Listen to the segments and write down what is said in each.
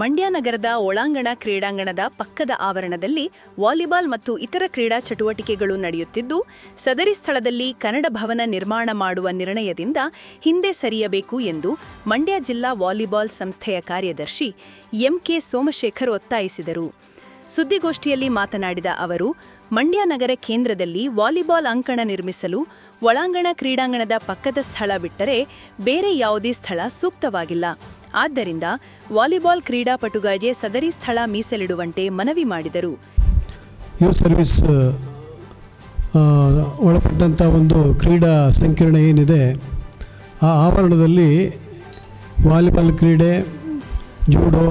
ಮಂಡ್ಯ ನಗರದ ಒಳಾಂಗಣ ಕ್ರೀಡಾಂಗಣದ ಪಕ್ಕದ ಆವರಣದಲ್ಲಿ ವಾಲಿಬಾಲ್ ಮತ್ತು ಇತರ ಕ್ರೀಡಾ ಚಟುವಟಿಕೆಗಳು ನಡೆಯುತ್ತಿದ್ದು, ಸದರಿ ಸ್ಥಳದಲ್ಲಿ ಕನ್ನಡ ಭವನ ನಿರ್ಮಾಣ ಮಾಡುವ ನಿರ್ಣಯದಿಂದ ಹಿಂದೆ ಸರಿಯಬೇಕು ಎಂದು ಮಂಡ್ಯ ಜಿಲ್ಲಾ ವಾಲಿಬಾಲ್ ಸಂಸ್ಥೆಯ ಕಾರ್ಯದರ್ಶಿ ಎಂಕೆ ಸೋಮಶೇಖರ್ ಒತ್ತಾಯಿಸಿದರು. ಸುದ್ದಿಗೋಷ್ಠಿಯಲ್ಲಿ ಮಾತನಾಡಿದ ಅವರು, ಮಂಡ್ಯ ನಗರ ಕೇಂದ್ರದಲ್ಲಿ ವಾಲಿಬಾಲ್ ಅಂಕಣ ನಿರ್ಮಿಸಲು ಒಳಾಂಗಣ ಕ್ರೀಡಾಂಗಣದ ಪಕ್ಕದ ಸ್ಥಳ ಬಿಟ್ಟರೆ ಬೇರೆ ಯಾವುದೇ ಸ್ಥಳ ಸೂಕ್ತವಾಗಿಲ್ಲ. ಆದ್ದರಿಂದ ವಾಲಿಬಾಲ್ ಕ್ರೀಡಾಪಟುಗಳಿಗೆ ಸದರಿ ಸ್ಥಳ ಮೀಸಲಿಡುವಂತೆ ಮನವಿ ಮಾಡಿದರು. ಯೂತ್ ಸರ್ವಿಸ್ ಒಳಪಟ್ಟಂಥ ಒಂದು ಕ್ರೀಡಾ ಸಂಕೀರ್ಣ ಏನಿದೆ, ಆ ಆವರಣದಲ್ಲಿ ವಾಲಿಬಾಲ್ ಕ್ರೀಡೆ, ಜೂಡೋ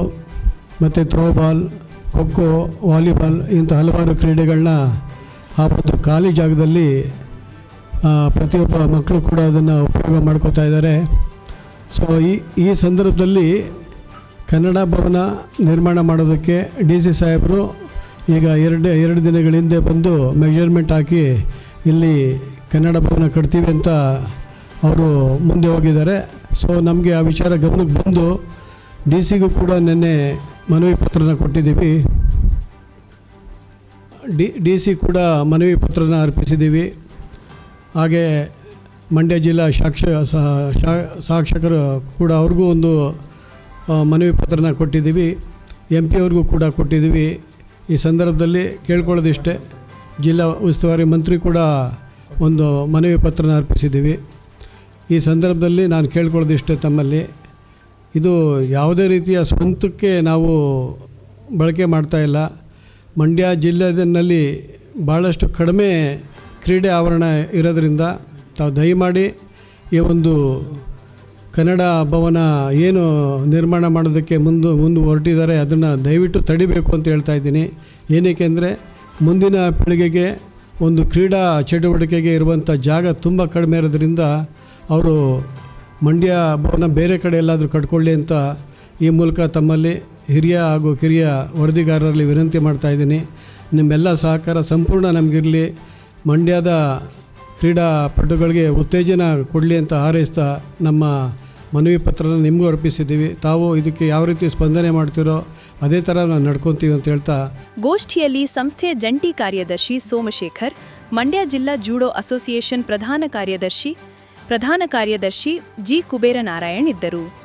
ಮತ್ತು ಥ್ರೋಬಾಲ್, ಖೋಖೋ, ವಾಲಿಬಾಲ್ ಇಂಥ ಹಲವಾರು ಕ್ರೀಡೆಗಳನ್ನ ಆ ಒಂದು ಖಾಲಿ ಜಾಗದಲ್ಲಿ ಪ್ರತಿಯೊಬ್ಬ ಮಕ್ಕಳು ಕೂಡ ಅದನ್ನು ಉಪಯೋಗ ಮಾಡ್ಕೋತಾ ಇದ್ದಾರೆ. ಸೊ ಈ ಈ ಸಂದರ್ಭದಲ್ಲಿ ಕನ್ನಡ ಭವನ ನಿರ್ಮಾಣ ಮಾಡೋದಕ್ಕೆ ಡಿ ಸಿ ಸಾಹೇಬರು ಈಗ ಎರಡು ಎರಡು ದಿನಗಳ ಹಿಂದೆ ಬಂದು ಮೆಜರ್ಮೆಂಟ್ ಹಾಕಿ ಇಲ್ಲಿ ಕನ್ನಡ ಭವನ ಕಟ್ತೀವಿ ಅಂತ ಅವರು ಮುಂದೆ ಹೋಗಿದ್ದಾರೆ. ಸೊ ನಮಗೆ ಆ ವಿಚಾರ ಗಮನಕ್ಕೆ ಬಂದು ಡಿ ಸಿಗೂ ಕೂಡ ನಿನ್ನೆ ಮನವಿ ಪತ್ರನ ಕೊಟ್ಟಿದ್ದೀವಿ. ಡಿ ಡಿ ಸಿ ಕೂಡ ಮನವಿ ಪತ್ರನ ಅರ್ಪಿಸಿದ್ದೀವಿ. ಹಾಗೆ ಮಂಡ್ಯ ಜಿಲ್ಲಾ ಸಾಕ್ಷ ಶಾ- ಸಾಕ್ಷಕರು ಕೂಡ ಅವ್ರಿಗೂ ಒಂದು ಮನವಿ ಪತ್ರನ ಕೊಟ್ಟಿದ್ದೀವಿ. ಎಂ ಪಿ ಅವ್ರಿಗೂ ಕೂಡ ಕೊಟ್ಟಿದ್ದೀವಿ. ಈ ಸಂದರ್ಭದಲ್ಲಿ ಕೇಳ್ಕೊಳ್ಳೋದಿಷ್ಟೇ, ಜಿಲ್ಲಾ ಉಸ್ತುವಾರಿ ಮಂತ್ರಿ ಕೂಡ ಒಂದು ಮನವಿ ಪತ್ರನ ಅರ್ಪಿಸಿದ್ದೀವಿ. ಈ ಸಂದರ್ಭದಲ್ಲಿ ನಾನು ಕೇಳ್ಕೊಳ್ಳೋದಿಷ್ಟೇ ತಮ್ಮಲ್ಲಿ. ಇದು ಯಾವುದೇ ರೀತಿಯ ಸ್ವಂತಕ್ಕೆ ನಾವು ಬಳಕೆ ಮಾಡ್ತಾ ಇಲ್ಲ. ಮಂಡ್ಯ ಜಿಲ್ಲೆಯಲ್ಲಿ ಭಾಳಷ್ಟು ಕಡಿಮೆ ಕ್ರೀಡೆ ಆವರಣ ಇರೋದ್ರಿಂದ ತಾವು ದಯಮಾಡಿ ಈ ಒಂದು ಕನ್ನಡ ಭವನ ಏನು ನಿರ್ಮಾಣ ಮಾಡೋದಕ್ಕೆ ಮುಂದೆ ಮುಂದೆ ಹೊರಟಿದ್ದಾರೆ, ಅದನ್ನು ದಯವಿಟ್ಟು ತಡಿಬೇಕು ಅಂತ ಹೇಳ್ತಾ ಇದ್ದೀನಿ. ಏನಕ್ಕೆ ಅಂದರೆ ಮುಂದಿನ ಪೀಳಿಗೆಗೆ ಒಂದು ಕ್ರೀಡಾ ಚಟುವಟಿಕೆಗೆ ಇರುವಂಥ ಜಾಗ ತುಂಬ ಕಡಿಮೆ ಇರೋದ್ರಿಂದ ಅವರು ಮಂಡ್ಯ ಭವನ ಬೇರೆ ಕಡೆ ಎಲ್ಲಾದರೂ ಕಟ್ಕೊಳ್ಳಿ ಅಂತ ಈ ಮೂಲಕ ತಮ್ಮಲ್ಲಿ ಹಿರಿಯ ಹಾಗೂ ಕಿರಿಯ ವರದಿಗಾರರಲ್ಲಿ ವಿನಂತಿ ಮಾಡ್ತಾ ಇದ್ದೀನಿ. ನಿಮ್ಮೆಲ್ಲ ಸಹಕಾರ ಸಂಪೂರ್ಣ ನಮಗಿರಲಿ. ಮಂಡ್ಯದ ಕ್ರೀಡಾಪಟುಗಳಿಗೆ ಉತ್ತೇಜನ ಕೊಡಲಿ ಅಂತ ಹಾರೈಸ್ತಾ ನಮ್ಮ ಮನವಿ ಪತ್ರನ ನಿಮಗೂ ಅರ್ಪಿಸಿದ್ದೀವಿ. ತಾವು ಇದಕ್ಕೆ ಯಾವ ರೀತಿ ಸ್ಪಂದನೆ ಮಾಡ್ತಿರೋ ಅದೇ ಥರ ನಾವು ನಡ್ಕೊತೀವಿ ಅಂತ ಹೇಳ್ತಾ. ಗೋಷ್ಠಿಯಲ್ಲಿ ಸಂಸ್ಥೆಯ ಜಂಟಿ ಕಾರ್ಯದರ್ಶಿ ಸೋಮಶೇಖರ್, ಮಂಡ್ಯ ಜಿಲ್ಲಾ ಜೂಡೋ ಅಸೋಸಿಯೇಷನ್ ಪ್ರಧಾನ ಕಾರ್ಯದರ್ಶಿ ಪ್ರಧಾನ ಕಾರ್ಯದರ್ಶಿ ಜಿ ಕುಬೇರನಾರಾಯಣ್ ಇದ್ದರು.